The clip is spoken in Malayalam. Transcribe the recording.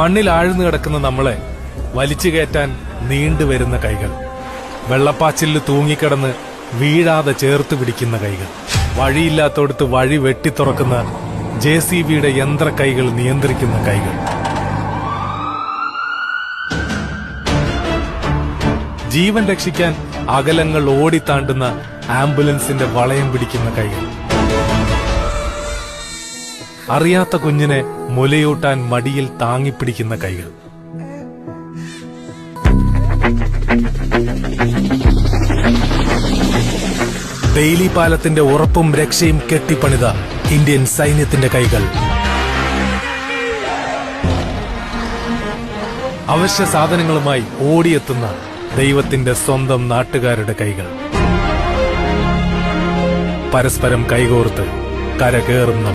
മണ്ണിൽ ആഴ്ന്നു കിടക്കുന്ന നമ്മളെ വലിച്ചു കയറ്റാൻ നീണ്ടുവരുന്ന കൈകൾ. വെള്ളപ്പാച്ചിലിൽ തൂങ്ങിക്കിടന്ന് വീഴാതെ ചേർത്ത് പിടിക്കുന്ന കൈകൾ. വഴിയില്ലാത്തടത്ത് വഴി വെട്ടിത്തുറക്കുന്ന ജെ സി ബിയുടെ യന്ത്ര കൈകൾ നിയന്ത്രിക്കുന്ന കൈകൾ. ജീവൻ രക്ഷിക്കാൻ അകലങ്ങൾ ഓടിത്താണ്ടുന്ന ആംബുലൻസിന്റെ വളയം പിടിക്കുന്ന കൈകൾ. അറിയാത്ത കുഞ്ഞിനെ മുലയൂട്ടാൻ മടിയിൽ താങ്ങിപ്പിടിക്കുന്ന കൈകൾ. ബെയിലി പാലത്തിന്റെ ഉറപ്പും രക്ഷയും കെട്ടിപ്പണിത ഇന്ത്യൻ സൈന്യത്തിന്റെ കൈകൾ. അവശ്യ സാധനങ്ങളുമായി ഓടിയെത്തുന്ന ദൈവത്തിന്റെ സ്വന്തം നാട്ടുകാരുടെ കൈകൾ. പരസ്പരം കൈകോർത്ത് കരകേറുന്ന